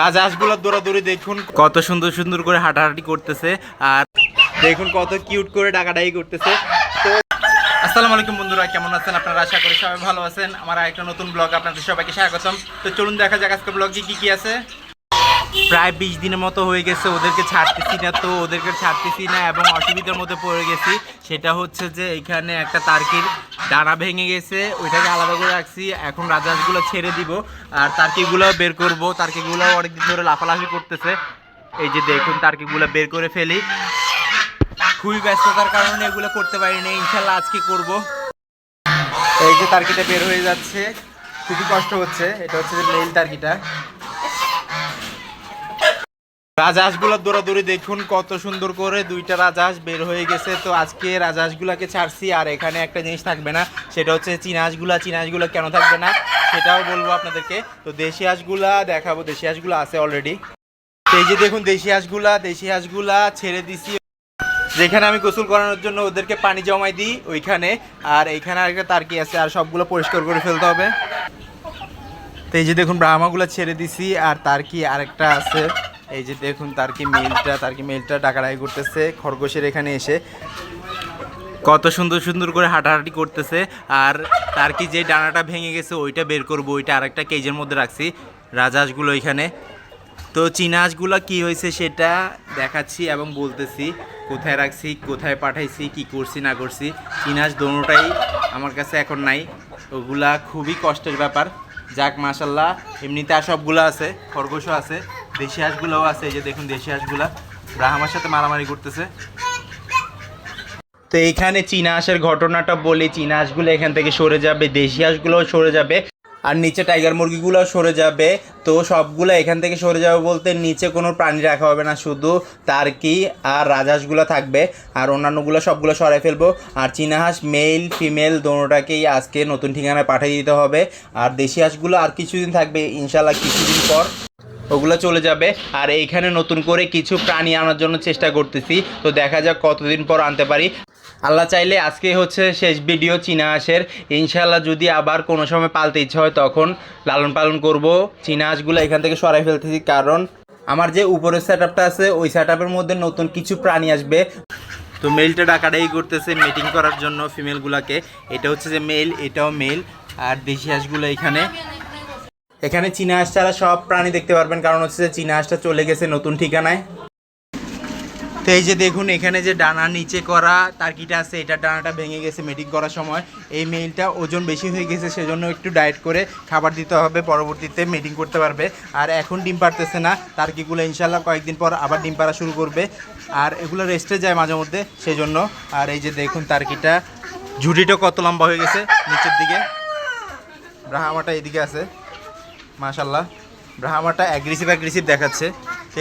রাজহাঁসগুলোর দৌড়াদৌড়ি দেখুন। কত সুন্দর সুন্দর করে হাঁটাহাঁটি করতেছে আর দেখুন কত কিউট করে ডাকাডাকি করতেছে। তো আসসালামু আলাইকুম বন্ধুরা, কেমন আছেন আপনারা? আশা করি সবাই ভালো আছেন। আমার একটা নতুন ব্লগ আপনাদের সবাইকে স্বাগতম। তো চলুন দেখা যাক আজকে ব্লগে কি কি আছে। প্রায় বিশ দিনের মতো হয়ে গেছে, ওদেরকে ছাড়তেছি না তো, ওদেরকে ছাড়তেছি না এবং অসুবিধার মধ্যে পড়ে গেছি। সেটা হচ্ছে যে এখানে একটা তার্কির ডানা ভেঙে গেছে, ওইটাকে আলাদা করে রাখছি। এখন রাজহাঁসগুলো ছেড়ে দিব। আর তার্কিগুলো বের করব। তার্কিগুলো অনেকদিন ধরে লাফালাফি করতেছে। এই যে দেখুন তার্কিগুলো বের করে ফেলি। খুবই ব্যস্ততার কারণে এগুলো করতে পারিনি ইনশাল্লাহ আজকে করব। এই যে তার্কিটা বের হয়ে যাচ্ছে। খুবই কষ্ট হচ্ছে। এটা হচ্ছে যে মেল তার্কিটা রাজহাঁসগুলোর দৌড়াদৌড়ি দেখুন, কত সুন্দর করে দুইটা রাজহাঁস বের হয়ে গেছে। তো আজকে রাজহাঁসগুলোকে ছাড়ছি, আর এখানে একটা জিনিস থাকবে না, সেটা হচ্ছে চীনা হাঁসগুলা চীনা কেন থাকবে না, সেটাও বলব আপনাদেরকে। তো দেশি হাঁসগুলা দেখাবো, দেশি হাঁসগুলো আছে অলরেডি এই যে দেখুন, দেশি হাঁসগুলা দেশি হাঁসগুলা ছেড়ে দিছি। যেখানে আমি গোসল করানোর জন্য ওদেরকে পানি জমাই দিই, ওইখানে। আর এইখানে আরেকটা তারকি আছে, আর সবগুলো পরিষ্কার করে ফেলতে হবে। তো এই যে দেখুন, ব্রাহ্মাগুলো ছেড়ে দিছি, আর তার কি আরেকটা আছে? এই যে দেখুন, তার কি মেলটা তার কি মেলটা ডাকাডাকি করতেছে, খরগোশের এখানে এসে। কত সুন্দর সুন্দর করে হাঁটাহাঁটি করতেছে, আর তার কি যে ডানাটা ভেঙে গেছে, ওইটা বের করব, ওইটা আরেকটা কেজের মধ্যে রাখছি, রাজহাঁসগুলো এখানে। তো চীনা হাঁসগুলো কী হয়েছে সেটা দেখাচ্ছি এবং বলতেছি, কোথায় রাখছি, কোথায় পাঠাইছি, কি করছি, না করছি চীনা হাঁস দোনোটাই আমার কাছে এখন নাই। ওগুলা খুবই কষ্টের ব্যাপার। যাক, মাশাল্লাহ, এমনিতে আর সবগুলো আছে, খরগোশও আছে। দেশি হাঁসগুলোও আছে, এই যে দেখুন দেশি হাঁসগুলা। ব্রাহ্মার সাথে মারামারি করতেছে। তো এইখানে চীনা হাঁসের ঘটনাটা বলি, চীনা হাঁসগুলো এখান থেকে সরে যাবে, দেশি হাঁসগুলোও সরে যাবে, আর নিচে টাইগার মুরগিগুলোও সরে যাবে। তো সবগুলো এখান থেকে সরে যাবে বলতে নিচে কোনো প্রাণী রাখা হবে না, শুধু তার্কি আর রাজহাঁসগুলো থাকবে, আর অন্যান্যগুলো সবগুলো সরাই ফেলব। আর চীনা হাঁস, মেল, ফিমেল, দোনোটাকেই আজকে নতুন ঠিকানায় পাঠিয়ে দিতে হবে। আর দেশি হাঁসগুলো আর কিছুদিন থাকবে ইনশাল্লাহ কিছুদিন পর। ওগুলো চলে যাবে। আর এইখানে নতুন করে কিছু প্রাণী আনার জন্য চেষ্টা করতেছি। তো দেখা যাক কতদিন পর আনতে পারি। আল্লাহ চাইলে আজকে হচ্ছে শেষ ভিডিও চীনা হাঁসের ইনশাল্লাহ যদি আবার কোনো সময় পালতে ইচ্ছা হয় তখন লালন পালন করব। চীনা হাঁসগুলো এখান থেকে সরাই ফেলতেছি কারণ আমার যে উপরের সেট আছে, ওই সেট মধ্যে নতুন কিছু প্রাণী আসবে। তো মেলটা ডাকাডাই করতেছে মিটিং করার জন্য ফিমেলগুলোকে এটা হচ্ছে যে মেল এটাও মেল আর দেশি হাঁসগুলো এখানে। এখানে চীনা ছাড়া সব প্রাণী দেখতে পারবেন, কারণ হচ্ছে যে চীনা হাঁসটা চলে গেছে নতুন ঠিকানায়। তো এই যে দেখুন, এখানে যে ডানা নিচে করা তার্কিটা আছে, এটা ডানাটা ভেঙে গেছে মেটিং করার সময়। এই মেলটা ওজন বেশি হয়ে গেছে, সেজন্য একটু ডায়েট করে খাবার দিতে হবে, পরবর্তীতে মিটিং করতে পারবে। আর এখন ডিম পারতেছে না তার্কিগুলো ইনশাল্লাহ কয়েকদিন পর আবার ডিম পাড়া শুরু করবে। আর এগুলো রেস্টে যায় মাঝে মধ্যে, সেজন্য। আর এই যে দেখুন তার্কিটা ঝুটিটা কত লম্বা হয়ে গেছে, নিচের দিকে। ব্রাহামাটা এদিকে আছে। মাশাল্লাহ ব্রাহামাটা অ্যাগ্রেসিভ অ্যাগ্রেসিভ দেখাচ্ছে।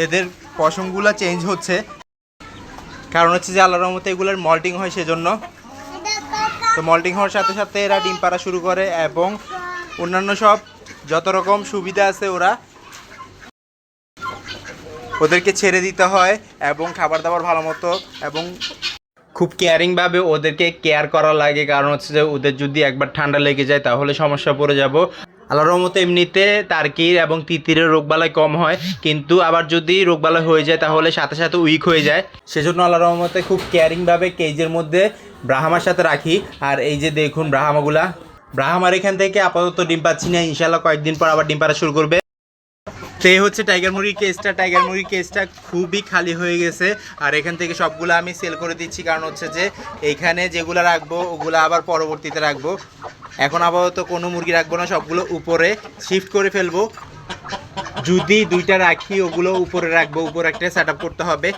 এদের পশমগুলো চেঞ্জ হচ্ছে। কারণ হচ্ছে যে আল্লাহর রহমতে এগুলোর মল্টিং হয় সেজন্য। তো মল্টিং হওয়ার সাথে সাথে এরা ডিম পাড়া শুরু করে এবং অন্যান্য সব যত রকম সুবিধা আছে ওরা ওদেরকে ছেড়ে দিতে হয় এবং খাবার দাবার ভালো মতো এবং খুব কেয়ারিংভাবে ওদেরকে কেয়ার করা লাগে। কারণ হচ্ছে যে ওদের যদি একবার ঠান্ডা লেগে যায় তাহলে সমস্যা পড়ে যাব। আল্লাহর রহমতে এমনিতে তারকির এবং তিতিরের রোগবালাই কম হয়, কিন্তু আবার যদি রোগবালাই হয়ে যায় তাহলে সাথে সাথে উইক হয়ে যায়। সেজন্য আল্লাহর রহমতে খুব কেয়ারিংভাবে কেজের মধ্যে ব্রাহ্মার সাথে রাখি। আর এই যে দেখুন ব্রাহ্মাগুলা, ব্রাহ্মার এখান থেকে আপাতত ডিম পাচ্ছি না ইনশাল্লাহ কয়েকদিন পর আবার ডিম পাড়া শুরু করবে। তো এই হচ্ছে টাইগার মুরগির কেসটা টাইগার মুরগির কেসটা খুবই খালি হয়ে গেছে। আর এখান থেকে সবগুলো আমি সেল করে দিচ্ছি। কারণ হচ্ছে যে, এইখানে যেগুলো রাখব, ওগুলো আবার পরবর্তীতে রাখব। এখন আপাতত কোনো মুরগি রাখব না। সবগুলো উপরে শিফট করে ফেলব। যদি দুইটা রাখি, ওগুলো উপরে রাখব। উপরে একটা সেট করতে হবে।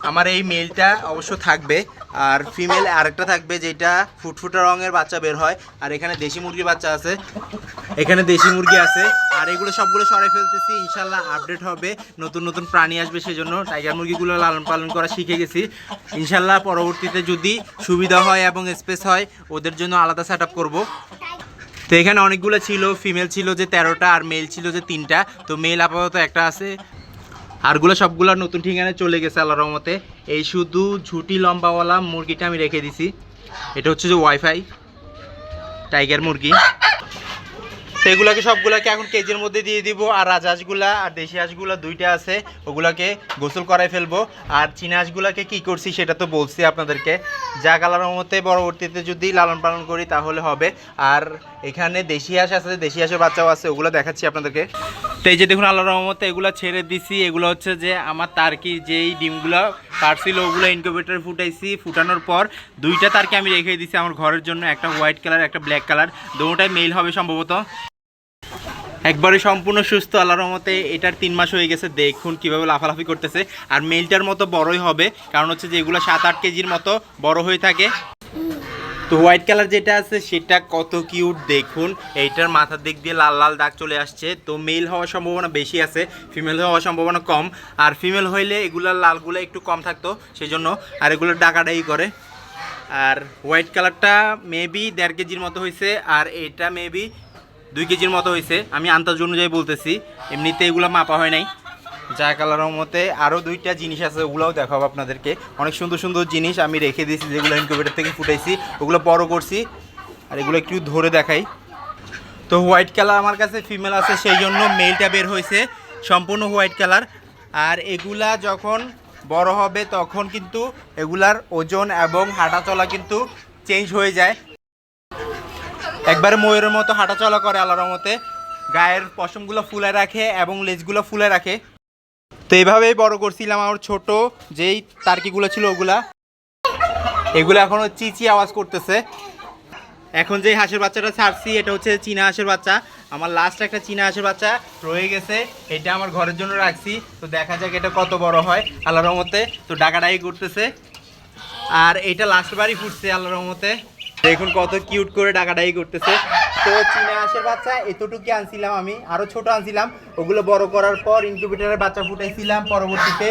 আমার এই মেলটা অবশ্য থাকবে। আর ফিমেল আরেকটা থাকবে যেটা ফুটফুটা রঙের বাচ্চা বের হয়, আর এখানে দেশি মুরগির বাচ্চা আছে। এখানে দেশি মুরগি আছে, আর এগুলো সবগুলো সরাই ফেলতেছি, ইনশাল্লাহ আপডেট হবে, নতুন নতুন প্রাণী আসবে সেজন্য টাইগার মুরগিগুলো লালন পালন করা শিখে গেছি। ইনশাল্লাহ পরবর্তীতে যদি সুবিধা হয় এবং স্পেস হয়, ওদের জন্য আলাদা সেট আপ করব। তো এখানে অনেকগুলো ছিল ফিমেল ছিল যে তেরোটা আর মেল ছিল যে তিনটা, তো মেল আপাতত একটা আছে। আরগুলো সবগুলো নতুন ঠিকানায় চলে গেছে আল্লাহ রহমতে। এই শুধু ঝুটি লম্বাওয়ালা মুরগিটা আমি রেখে দিছি। এটা হচ্ছে যে ওয়াইফাই টাইগার মুরগি। তো এগুলাকে সবগুলাকে এখন কেজির মধ্যে দিয়ে দিব। আর রাজহাঁসগুলা আর দেশি হাঁসগুলা দুইটা আছে, ওগুলাকে গোসল করাই ফেলব। আর চীনা হাঁসগুলাকে কী করছি সেটা তো বলছি আপনাদেরকে। যা কালার মতে পরবর্তীতে যদি লালন পালন করি তাহলে হবে। আর এখানে দেশি হাঁস আছে, দেশি হাঁসের বাচ্চাও আছে, ওগুলো দেখাচ্ছি আপনাদেরকে। তো এই যে দেখুন আল্লাহ রহমতে এগুলো ছেড়ে দিছি। এগুলো হচ্ছে যে আমার তার্কি যেই ডিমগুলো পারছিল, ওগুলো ইনকিউবেটর ফুটাইছি। ফুটানোর পর দুইটা তারকে আমি রেখে দিছি আমার ঘরের জন্য, একটা হোয়াইট কালার একটা ব্ল্যাক কালার দুটোটাই মেল হবে সম্ভবত। একবারে সম্পূর্ণ সুস্থ, আল্লাহর রহমতে এটার তিন মাস হয়ে গেছে। দেখুন কীভাবে লাফালাফি করতেছে। আর মেলটার মতো বড়ই হবে, কারণ হচ্ছে যে এগুলো সাত আট কেজির মতো বড় হয়ে থাকে। তো হোয়াইট কালার যেটা আছে, সেটা কত কিউট দেখুন। এইটার মাথার দিক দিয়ে লাল লাল দাগ চলে আসছে। তো মেল হওয়ার সম্ভাবনা বেশি আছে ফিমেল হওয়ার সম্ভাবনা কম। আর ফিমেল হইলে এগুলার লালগুলো একটু কম থাকতো সেই জন্য আর এগুলো ডাকাডাই করে। আর হোয়াইট কালারটা মেবি দেড় কেজির মতো হয়েছে আর এটা মেবি দুই কেজির মতো হয়েছে আমি আন্দাজ অনুযায়ী বলতেছি, এমনিতে এগুলো মাপা হয় নাই। কালারের মতে আরও দুইটা জিনিস আছে, ওগুলোও দেখাবো আপনাদেরকে। অনেক সুন্দর সুন্দর জিনিস আমি রেখে দিয়েছি, যেগুলো ইনকিউবেটর থেকে ফুটাইছি, ওগুলো বড় করছি, আর এগুলো একটু ধরে দেখাই। তো হোয়াইট কালার আমার কাছে ফিমেল আছে, সেই জন্য মেলটা বের হয়েছে, সম্পূর্ণ হোয়াইট কালার আর এগুলা যখন বড় হবে, তখন কিন্তু এগুলার ওজন এবং হাঁটা চলা কিন্তু চেঞ্জ হয়ে যায়। একবারে ময়ূরের মতো হাঁটা চলা করে আল্লাহর মতে গায়ের পশমগুলো ফুলে রাখে এবং লেজগুলো ফুলে রাখে। তো এইভাবেই বড় করছিলাম আমার ছোট, যেই তার্কিগুলো ছিল ওগুলা। এগুলো এখনও চিচি আওয়াজ করতেছে। এখন যে হাঁসের বাচ্চাটা ছাড়ছি, এটা হচ্ছে চীনা হাঁসের বাচ্চা। আমার লাস্ট একটা চীনা হাঁসের বাচ্চা রয়ে গেছে, এটা আমার ঘরের জন্য রাখছি। তো দেখা যাক এটা কত বড় হয়, আল্লাহর রহমতে। তো ডাকাডাকি করতেছে। আর এটা লাস্ট বারই ফুটছে, আল্লাহর রহমতে। দেখুন কত কিউট করে ডাকাডাকি করতেছে। তো চীনা হাঁসের বাচ্চা, এতটুকু আনছিলাম আমি। আরও ছোট আনছিলাম। ওগুলো বড় করার পর ইনকিউবেটারের বাচ্চা ফুটাইছিলাম পরবর্তীতে।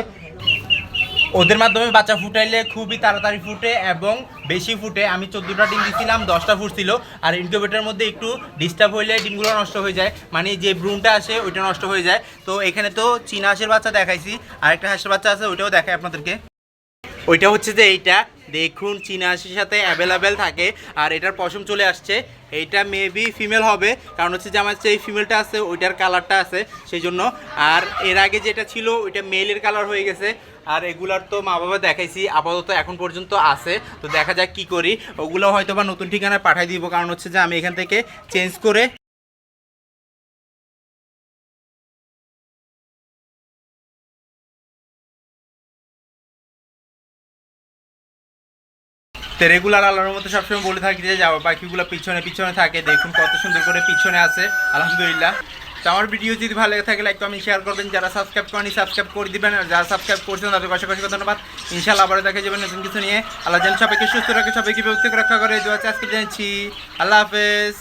ওদের মাধ্যমে বাচ্চা ফুটাইলে খুবই তাড়াতাড়ি ফুটে এবং বেশি ফুটে। আমি চোদ্দোটা ডিম দিছিলাম, দশটা ফুটছিল। আর ইনকিউবেটারের মধ্যে একটু ডিস্টার্ব হইলে ডিমগুলো নষ্ট হয়ে যায়। মানে যে ব্রুনটা আসে, ওইটা নষ্ট হয়ে যায়। তো এখানে তো চীনা হাঁসের বাচ্চা দেখাইছি। আরেকটা হাঁসের বাচ্চা আছে, ওইটাও দেখাই আপনাদেরকে। ওইটা হচ্ছে যে এইটা। দেখুন, চীনা হাঁসের সাথে অ্যাভেলেবেল থাকে। আর এটার পশম চলে আসছে। এইটা মেবি ফিমেল হবে। কারণ হচ্ছে যে আমার যে ফিমেলটা আছে, ওইটার কালারটা আছে সেই জন্য আর এর আগে যেটা ছিল, ওইটা মেলের কালার হয়ে গেছে। আর এগুলার তো মা বাবা দেখাইছি, আপাতত এখন পর্যন্ত আছে। তো দেখা যাক কি করি। ওগুলো হয়তো বা নতুন ঠিকানায় পাঠাই দিব, কারণ হচ্ছে যে আমি এখান থেকে চেঞ্জ করে তো রেগুলার আল্লাহর মতো সবসময় বলে থাকি যে পাখিগুলো পিছনে পিছনে থাকে, দেখুন কত সুন্দর করে পিছনে আছে, আলহামদুলিল্লাহ। তো আমার ভিডিও যদি ভালো লেগে থাকে লাইক কমেন্ট শেয়ার করবেন। যারা সাবস্ক্রাইব করেনি সাবস্ক্রাইব করে দিবেন। আর যারা সাবস্ক্রাইব করছেন তাদেরকে পাশাপাশি ধন্যবাদ। ইনশাআল্লাহ আবারও দেখা যাবেন নতুন কিছু নিয়ে। আল্লাহ যেন সবাইকে সুস্থ রাখে, সবাইকে ব্যবস্থা রক্ষা করে। দোয়া আজকে জানছি আল্লাহ হাফেজ।